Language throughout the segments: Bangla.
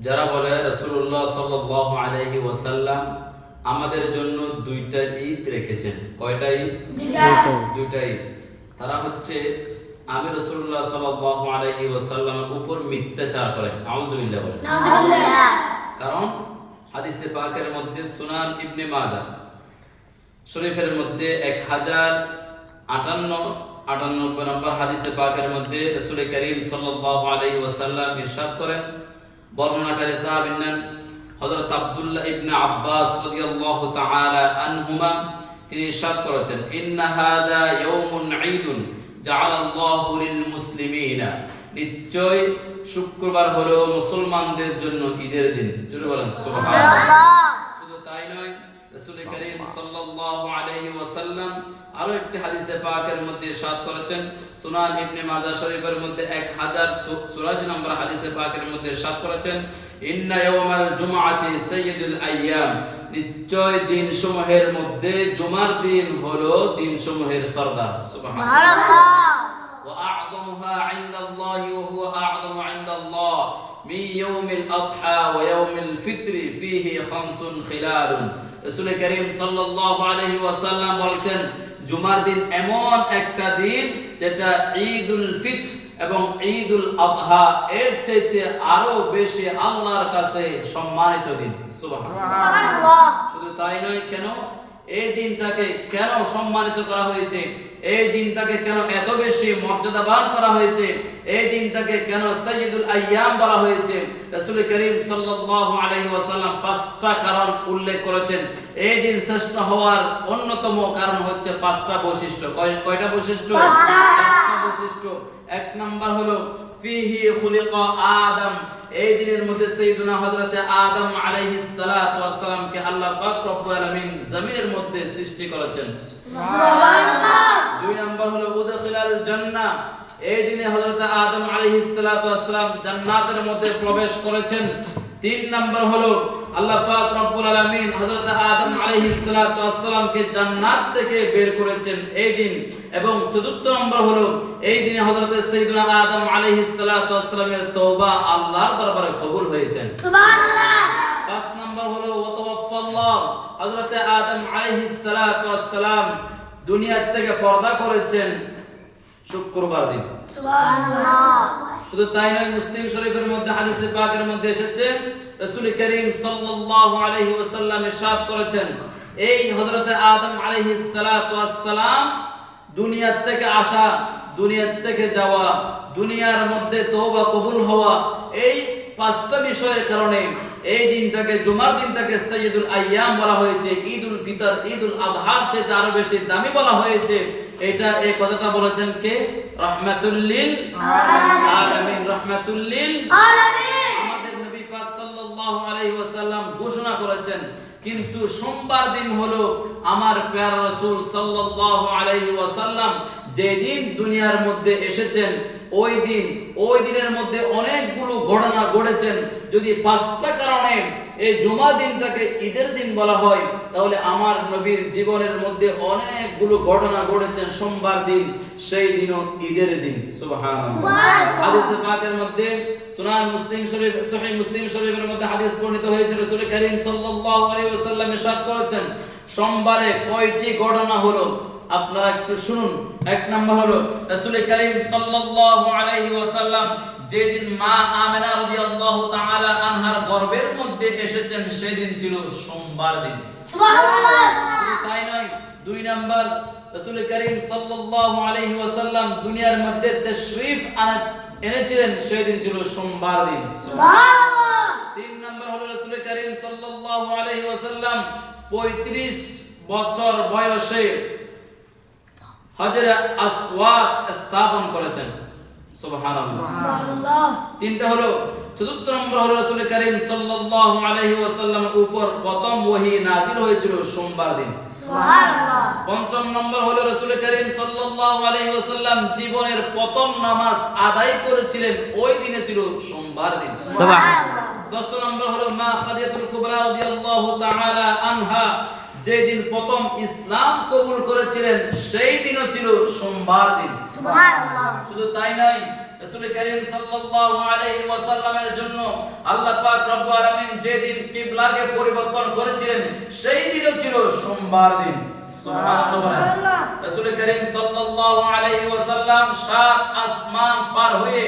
যারা বলে রসুল্লাহ সাল্লাহ আলহি ওয়াসাল্লাম আমাদের জন্য দুইটা ঈদ রেখেছেন। কয়টা ঈদ? দুইটা। ঈদ। তারা হচ্ছে আমি রসুল্লাহ সাল্লাহ আলহি ওয়াসাল্লামের উপর মিথ্যাচার করে। আউজুবিল্লাহ বলে। কারণ হাদিসে পাকের মধ্যে সুনান ইবনে মাজা শরীফের মধ্যে এক হাজার আটান্ন আটানব্বই নম্বর হাদিসে পাকের মধ্যে রসুল করিম সাল্লাল্লাহু আলাইহি ওয়াসাল্লাম ইরশাদ করেন বর্ণনাকারী সাহাবীন হযরত আব্দুল্লাহ ইবনে আব্বাস রাদিয়াল্লাহু তাআলা আনহুমা তিনি ইরশাদ করেছেন ইন্না হাদা ইয়াউমুন ঈদুন জাআলাল্লাহু লিল মুসলিমিনা নিশ্চয় শুক্রবার হলো মুসলমানদের জন্য ঈদের দিন। শুধু বলেন সুবহানাল্লাহ। শুধু তাই নয় রাসূল করিম সাল্লাল্লাহু আলাইহি ওয়াসাল্লাম আরো একটি হাদিসে পাকের মধ্যে ইরশাদ করেছেন সুনান ইবনে মাজাহ শরীফের মধ্যে 1084 নম্বর হাদিসে পাকের মধ্যে ইরশাদ করেছেন ইন্না ইয়াওমাল জুমআতি সাইয়্যিদুল আইয়াম নিশ্চয় দিন সমূহের মধ্যে জুমার দিন হলো দিন সমূহের সরদার সুবহানাল্লাহ وأعظمها عند الله وهو أعظم عند الله من يوم الأضحى ويوم الفطر فيه خمس خلال রসুল করিম সাল্লাল্লাহু আলাইহি ওয়াসাল্লাম বলছেন জুমার দিন এমন একটা দিন যেটা ঈদুল ফিত্র এবং ঈদুল আবহা এর চাইতে আরও বেশি আল্লাহর কাছে সম্মানিত দিন। সুবহানাল্লাহ। শুধু তাই নয় কেন? এই দিনটাকে কেন সম্মানিত করা হয়েছে? এই দিনটাকে কেন এত বেশি মর্যাদাবান করা হয়েছে? এই দিনটাকে কেন সাইয়্যিদুল আইয়াম বলা হয়েছে? রাসূল করিম সাল্লাল্লাহু আলাইহি ওয়াসাল্লাম পাঁচটা কারণ উল্লেখ করেছেন। এই দিন শ্রেষ্ঠ হওয়ার অন্যতম কারণ হচ্ছে পাঁচটা বৈশিষ্ট্য। কয়- কয়টা বৈশিষ্ট্য? পাঁচটা। বৈশিষ্ট্য। এক নাম্বার হলো ফিহি খুলিকা আদম। এই দিনের মধ্যে সাইয়্যিদুনা হযরতে আদম আলাইহিস সালাতু ওয়াস সালামকে আল্লাহ পাক রব্বুল আলামিন জমিনের মধ্যে সৃষ্টি করেছেন। দুই নাম্বার হলো উদখিলাল জান্নাহ। এই দিনে হযরত আদম আলাইহিস সালাতু ওয়াস সালাম জান্নাতের মধ্যে প্রবেশ করেছেন। তিন নাম্বার হলো আল্লাহ পাক রব্বুল আলামিন হযরত আদম আলাইহিস সালাতু ওয়াস সালামকে জান্নাত থেকে বের করেছেন এই দিন। এবং চতুর্থ নম্বর হলো এই দিনে হযরত সাইয়্যিদুনা আদম আলাইহিস সালাতু ওয়াস সালামের তওবা আল্লাহর দরবারে কবুল হয়েছেন। পাঁচ নম্বর হলো ওয়াতাওয়াফাল্লাহ হযরত আদম আলাইহিস সালাতু ওয়াস সালাম দুনিয়া থেকে পর্দা করেছেন শুক্রবার দিন। শুধু তাই নয় মুসলিম শরীফের মধ্যে হাদিসে পাকের মধ্যে এসেছে রাসূল করিম সাল্লাল্লাহু আলাইহি ওয়াসাল্লাম ইরশাদ করেছেন এই হযরতে আদম আলাইহিস সালাতু ওয়াস সালাম দুনিয়া থেকে আসা দুনিয়ার থেকে যাওয়া দুনিয়ার মধ্যে তওবা কবুল হওয়া এই পাঁচটা বিষয়ের কারণে এই দিনটাকে জুমার দিনটাকে সাইয়্যিদুল আইয়াম বলা হয়েছে ঈদুল ফিতর ঈদুল আযহার চেয়ে আরও বেশি দামি বলা হয়েছে। এটা এই কথাটা বলেছেন কে? রহমাতুল্লিল আলামিন। রহমাতুল্লিল আমাদের নবী পাক সাল্লাল্লাহু আলাইহি ওয়াসাল্লাম ঘোষণা করেছেন কিন্তু সোমবার দিন হলো আমার প্যারা রাসূল সাল্লাল্লাহু আলাইহি ওয়াসাল্লাম যেদিন দুনিয়ার মধ্যে এসেছেন ওই দিন ওই দিনের মধ্যে অনেকগুলো ঘটনা ঘটেছেন। যদি পাঁচটা কারণে এই জুমা দিনটাকে ঈদের দিন বলা হয় তাহলে আমার নবীর জীবনের মধ্যে অনেকগুলো ঘটনা ঘটেছেন সোমবার দিন সেই দিনও ঈদের দিন। হাদিসে পাকের মধ্যে সুনান মুসলিম শরীফ সহিহ মুসলিম শরীফের মধ্যে হাদিস বর্ণিত হয়েছে রাসূল করিম সাল্লাল্লাহু আলাইহি ওয়াসাল্লাম ইরশাদ করেছেন সোমবারে কয়টি ঘটনা হলো? আপনারা একটু শুনুন। এক নাম্বার হলো রাসূল করিম সাল্লাল্লাহু আলাইহি ওয়াসাল্লাম যেদিন মা আমেনা রাদিয়াল্লাহু তাআলা আনহার গর্ভের মধ্যে এসেছেন সেদিন ছিল সোমবার দিন। শুধু তাই নয় দুই নাম্বার রাসূল করিম সাল্লাল্লাহু আলাইহি ওয়াসাল্লাম দুনিয়ার মধ্যে তাশরীফ আনা এনেছিলেন সেদিন ছিল সোমবার দিন। তিন নাম্বার হলো রাসূল করিম সাল্লাল্লাহু আলাইহি ওয়াসাল্লাম 35 বছর বয়সে হজরে আসওয়াদ স্থাপন করেছেন। সুবহানাল্লাহ। তিনটা হলো চতুর্থ নম্বর হলো রাসূল করিম সাল্লাল্লাহু আলাইহি ওয়াসাল্লামের উপর প্রথম ওহী নাযিল হয়েছিল সোমবার দিন। পঞ্চম নম্বর হলো রাসূল করিম সাল্লাল্লাহু আলাইহি ওয়াসাল্লাম জীবনের প্রথম নামাজ আদায় করেছিলেন ওই দিনে ছিল সোমবার দিন। ষষ্ঠ নম্বর হলো মা খাদিজাতুল কুবরা রাদিয়াল্লাহু তাআলা আনহা। যেদিন প্রথম ইসলাম কবুল করেছিলেন সেই দিনও ছিল সোমবার দিন। শুধু তাই নয় রাসূল করিম সাল্লাল্লাহু আলাইহি ওয়াসাল্লামের জন্য আল্লাহ পাক রব্বুল আলামিন যেদিন কিবলাকে পরিবর্তন করেছিলেন সেই দিনও ছিল সোমবার দিন। সুবহানাল্লাহ। রাসূল করিম সাল্লাল্লাহু আলাইহি ওয়াসাল্লাম সাত আসমান পার হয়ে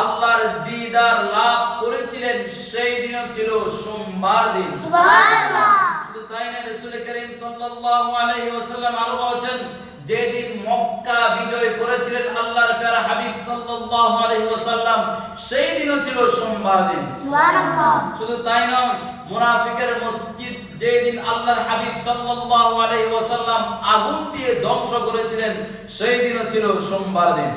আল্লাহর দিদার লাভ করেছিলেন সেই দিনও ছিল সোমবার দিন তাই না রাসূল করিম সাল্লাল্লাহু আলাইহি ওয়াসাল্লাম আরও বলেছেন যেদিন মক্কা বিজয় করেছিলেন আল্লাহর প্যারা হাবিব সাল্লাল্লাহু আলাইহি ওয়াসাল্লাম সেই দিনও ছিল সোমবার দিন। শুধু তাই নয় মুনাফিকের মসজিদ যেদিন আল্লাহর হাবিব সাল্লাল্লাহু আলাইহি ওয়াসাল্লাম আগুন দিয়ে ধ্বংস করেছিলেন সেই দিনও ছিল সোমবার দিন।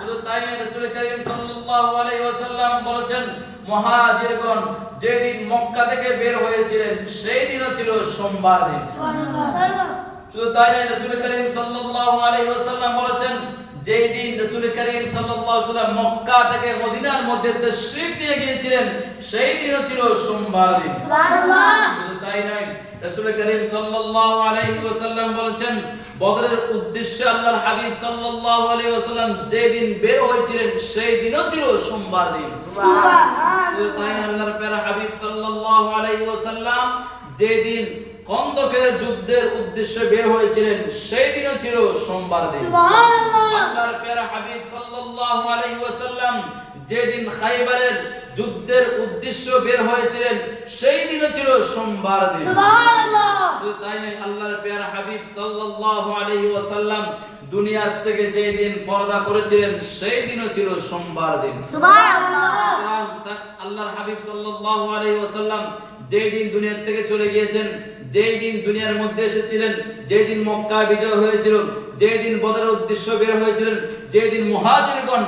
শুধু তাই নয় রাসূল করিম সাল্লাল্লাহু আলাইহি ওয়াসাল্লাম বলেছেন মুহাজিরগণ যেদিন মক্কা থেকে বের হয়েছিলেন সেই দিনও ছিল সোমবার দিন। শুধু তাই নয় রসুল করিম সাল্লাল্লাহু আলাইহি ওয়াসাল্লাম বলেছেন যেই দিন রসুল করিম সাল্লাল্লাহু আলাইহি ওয়াসাল্লাম মক্কা থেকে মদিনার মধ্যে তাশরীফ নিয়ে গিয়েছিলেন সেই দিনও ছিল সোমবার দিন। শুধু তাই নয় রাসূল করিম সাল্লাল্লাহু আলাইহি ওয়াসাল্লাম বলেছেন বদরের উদ্দেশ্যে আল্লাহর হাবিব সাল্লাল্লাহু আলাইহি ওয়াসাল্লাম যেদিন বের হয়েছিলেন সেই দিনও ছিল সোমবার দিন। শুধু তাই আল্লাহর প্যারা হাবিব সাল্লাল্লাহু আলাইহি ওয়াসাল্লাম যেদিন কন্দকের যুদ্ধের উদ্দেশ্যে বের হয়েছিলেন সেই দিনও ছিল সোমবার দিন। আল্লাহর প্যারা হাবিব সাল্লাল্লাহু আলাইহি ওয়াসাল্লাম যেদিন খাইবারের যুদ্ধের উদ্দেশ্য বের হয়েছিলেন সেই দিন ছিল সোমবার দিন। তাই নয় আল্লাহর পেয়ার হাবিব সাল্লাল্লাহু আলাইহি ওয়াসাল্লাম দুনিয়ার থেকে যেই দিন পর্দা করেছিলেন সেই দিনও ছিল সোমবার দিন। সুবহানাল্লাহ। আল্লাহর হাবিব সাল্লাল্লাহু আলাইহি ওয়াসাল্লাম যেই দিন দুনিয়া থেকে চলে গিয়েছেন, যেই দিন দুনিয়ার মধ্যে এসেছিলেন, যেই দিন মক্কা বিজয় হয়েছিল, যেই দিন বদরের উদ্দেশ্য বের হয়েছিলেন, যেই দিন মুহাজিরগণ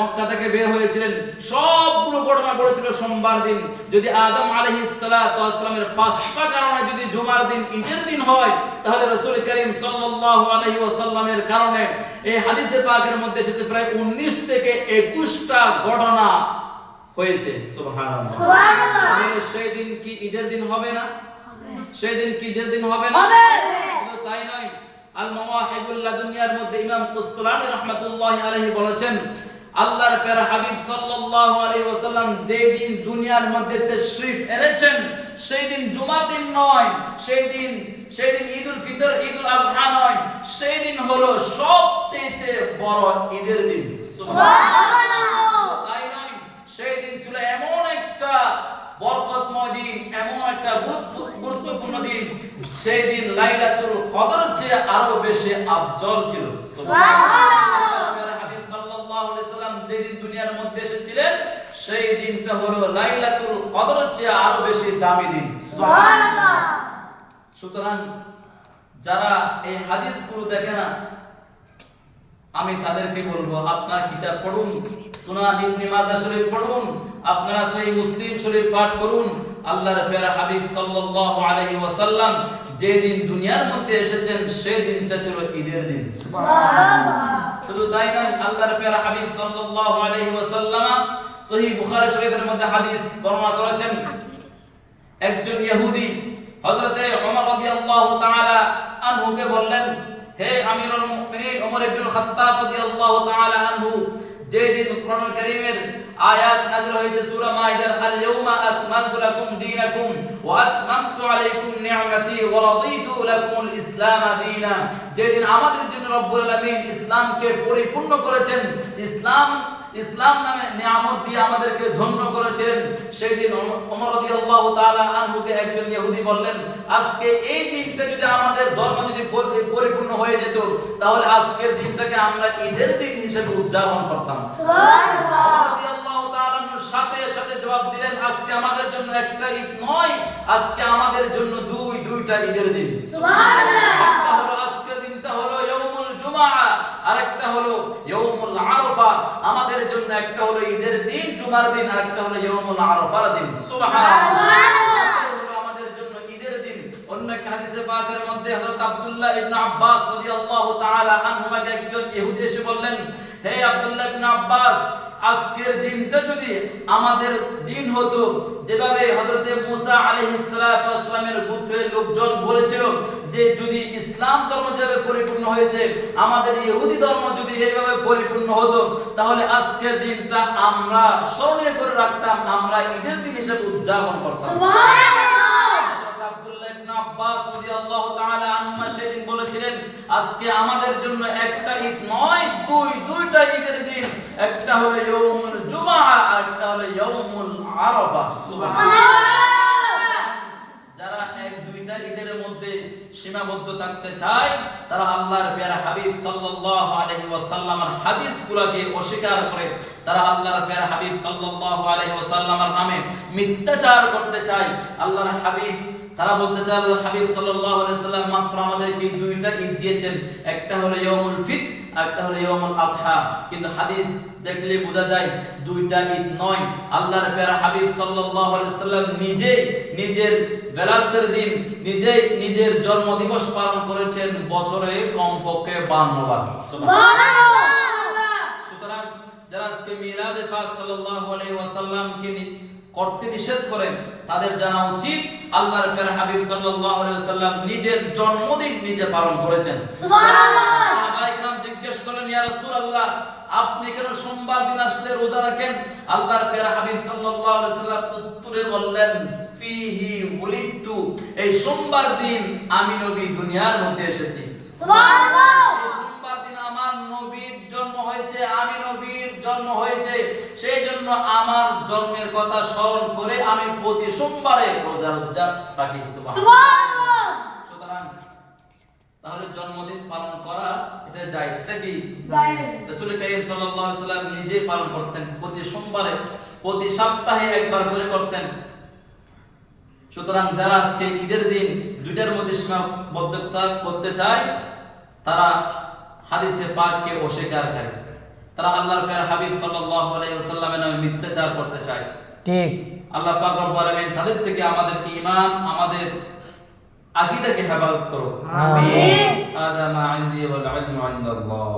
মক্কা থেকে বের হয়েছিলেন, সবগুলো ঘটনা ঘটেছিল সোমবার দিন। যদি আদম আলাইহিস সালাতু ওয়াস সালামের পাঁচটা কারণে যদি জুমার দিন ঈদের দিন হয়, তাহলে রাসূল করিম সাল্লাল্লাহু আলাইহি ওয়াসাল্লামের কারণে এই হাদিসে পাকের মধ্যে এসেছে প্রায় 19 থেকে 21টা ঘটনা। হয়েছে তাহলে সেই দিন কি ঈদের দিন হবে না? সেই দিন কি ঈদের দিন হবে না? শুধু তাই নয় আল মাওয়াহিবুল লাদুনিয়ার মধ্যে ইমাম কুসতুলানি রাহমাতুল্লাহি আলাইহি বলেছেন আল্লাহর প্যারা হাবিব সাল্লাল্লাহু আলাইহি ওয়াসাল্লাম যেই দিন দুনিয়ার মধ্যে তাশরীফ এনেছেন সেই দিন জুমার দিন নয় সেই দিন সেই দিন ঈদুল ফিতর ঈদুল আযহা নয় সেই দিন হলো সবচেয়ে বড় ঈদের দিন। সুবহানাল্লাহ তাই নয় সেই দিন ছিল এমন একটা বরকতময় দিন এমন একটা গুরুত্ব- গুরুত্বপূর্ণ দিন সেই দিন লাইলাতুল কদর চেয়ে আরও বেশি আফজল ছিল। যেদিন দুনিয়ার মধ্যে এসেছিলেন সেই দিনটা হলো লাইলাতুল কদর চেয়ে আরও বেশি দামি দিন। সুতরাং যারা এই হাদিস হাদিসগুলো দেখে না আমি তাদেরকে বলব আপনারা কিতাব পড়ুন সুনান ইবনে মাজাহ শরীফ পড়ুন আপনারা সেই মুসলিম শরীফ পাঠ করুন আল্লাহর প্যারা হাবিব সাল্লাল্লাহু আলাইহি ওয়াসাল্লাম যেদিন দুনিয়ার মধ্যে এসেছেন সেই দিনটা ছিল ঈদের দিন। শুধু তাই নয় আল্লাহর প্যারা হাবিব সাল্লাল্লাহু আলাইহি ওয়াসাল্লাম সহিহ বুখারী শরীফের মধ্যে হাদিস বর্ণনা করেছেন। একজন ইহুদি হযরতে ওমর রাদিয়াল্লাহু তাআলা আনহুকে বললেন হে আমিরুল মুমিনিন ওমর ইবনে খাত্তাব রাদিয়াল্লাহু তাআলা আনহু যেদিন কোরআন কারীমের আয়াত নাযিল হয়েছে সূরা আল ইয়াউমা আকমালতু লাকুম দীনাকুম ওয়া আতমামতু আলাইকুম নি'মাতি ওয়া লাকুমুল দীনা। যেদিন আমাদের জন্য রব্বুল আলামিন ইসলামকে পরিপূর্ণ করেছেন, ইসলাম ইসলাম নামে নিয়ামত দিয়ে আমাদেরকে ধন্য করেছেন, সেই দিন ওমর রাদিয়াল্লাহু তাআলা আনহুকে একজন ইহুদি বললেন, আজকে এই দিনটা যদি আমাদের ধর্ম যদি হয়ে যেত তাহলে আজকের দিনটাকে আমরা ঈদের দিন হিসেবে উদযাপন করতাম। সাথে সাথে জবাব দিলেন আজকে আমাদের জন্য একটা ঈদ নয় আজকে আমাদের জন্য দুই দুইটা ঈদের দিন। হলো আজকের দিনটা হলো ইয়াউমুল জুমআ আরেকটা হলো ইয়াউমুল আরাফা। আমাদের জন্য একটা হলো ঈদের দিন জুমার দিন আরেকটা হলো ইয়াউমুল আরাফার দিন। সুবহানাল্লাহ। আমাদের জন্য ঈদের দিন। অন্য একটা হাদিসে পাকের মধ্যে হযরত আব্দুল্লাহ ইবনে আব্বাস রাদিয়াল্লাহু তাআলা আনহুমাকে একজন ইহুদি এসে বললেন হে আব্দুল্লাহ ইবনে আব্বাস আজকের দিনটা যদি আমাদের দিন হতো যেভাবে হযরতে মুসা আলাইহিস সালাতু ওয়াসসালামের গোত্রের লোকজন বলেছিল যে যদি ইসলাম ধর্ম যেভাবে পরিপূর্ণ হয়েছে আমাদের ইহুদি ধর্ম যদি এইভাবে পরিপূর্ণ হতো তাহলে আজকের দিনটা আমরা স্মরণীয় করে রাখতাম আমরা ঈদের দিন হিসেবে উদযাপন করতাম। আব্দুল্লাহ আব্বাস রাদিয়াল্লাহু তাআলা আনহুমা সেদিন বলেছিলেন, আজকে আমাদের জন্য একটা ঈদ নয়, দুই, দুইটা ঈদের দিন। একটা হলো ইয়াউমুল জুমআ আর একটা হলো ইয়াউমুল আরাফা। সুবহানাল্লাহ! যারা এক, দুইটা ঈদের মধ্যে সীমাবদ্ধ থাকতে চায়, তারা আল্লাহর পেয়ারা হাবিব সাল্লাল্লাহু আলাইহি ওয়াসাল্লামের হাদিসগুলোকে অস্বীকার করে, তারা আল্লাহর পেয়ারা হাবিব সাল্লাল্লাহু আলাইহি ওয়াসাল্লামের নামে মিথ্যাচার করতে চায়। আল্লাহর হাবিব তারা বলতে চায় হাবিব সাল্লাল্লাহু আলাইহি ওয়াসাল্লাম মাত্র আমাদেরকে দুইটা ঈদ দিয়েছেন। একটা হলো ইয়াউমুল ফিতর আর একটা হলো ইয়াউমুল কিন্তু হাদিস দেখলে বোঝা যায় দুইটা ঈদ নয়। আল্লাহর পেয়ারা হাবিব সাল্লাল্লাহু আলাইহি ওয়াসাল্লাম নিজে নিজের বেলাতের দিন নিজেই নিজের জন্ম দিবস পালন করেছেন বছরে কমপক্ষে 52 বার। সুতরাং যারা আজকে মিলাদে পাক সাল্লাল্লাহু আলাইহি ওয়াসাল্লামকে করতে নিষেধ করেন তাদের জানা উচিত আল্লাহর পেয়ারা হাবিব সাল্লাল্লাহু আলাইহি ওয়াসাল্লাম নিজের জন্মদিন নিজে পালন করেছেন। সাহাবায়ে কেরাম জিজ্ঞেস করলেন ইয়া রাসূলুল্লাহ আপনি কেন সোমবার দিন আসলে রোজা রাখেন? আল্লাহর পেয়ারা হাবিব সাল্লাল্লাহু আলাইহি ওয়াসাল্লাম উত্তরে বললেন ফিহি উলিদতু এই সোমবার দিন আমি নবী দুনিয়ার মধ্যে এসেছি। এই জন্ম হয়েছে সেই জন্য আমার জন্মের কথা স্মরণ করে আমি প্রতি সোমবারে রোজা রোজা রাখি। সুতরাং তাহলে জন্মদিন পালন করা এটা জায়েজ রাসূল কারীম সাল্লাল্লাহু আলাইহি সাল্লাম নিজে পালন করতেন প্রতি সোমবারে প্রতি সপ্তাহে একবার করে করতেন। সুতরাং যারা আজকে ঈদের দিন দুইটার মধ্যে সীমাবদ্ধতা করতে চায় তারা হাদিসে পাককে অস্বীকারকারী তারা আল্লাহর প্রিয় হাবিব সাল্লাল্লাহু আলাইহি ওয়াসাল্লামের নামে মিথ্যাচার করতে চায়। ঠিক। আল্লাহ পাক রব্বুল আলামিন তাদের থেকে আমাদের ঈমান আমাদের আকীদাকে হেফাজত করো আমিন। আদা মা ইনদি ওয়াল ইলমু ইনদাল্লাহ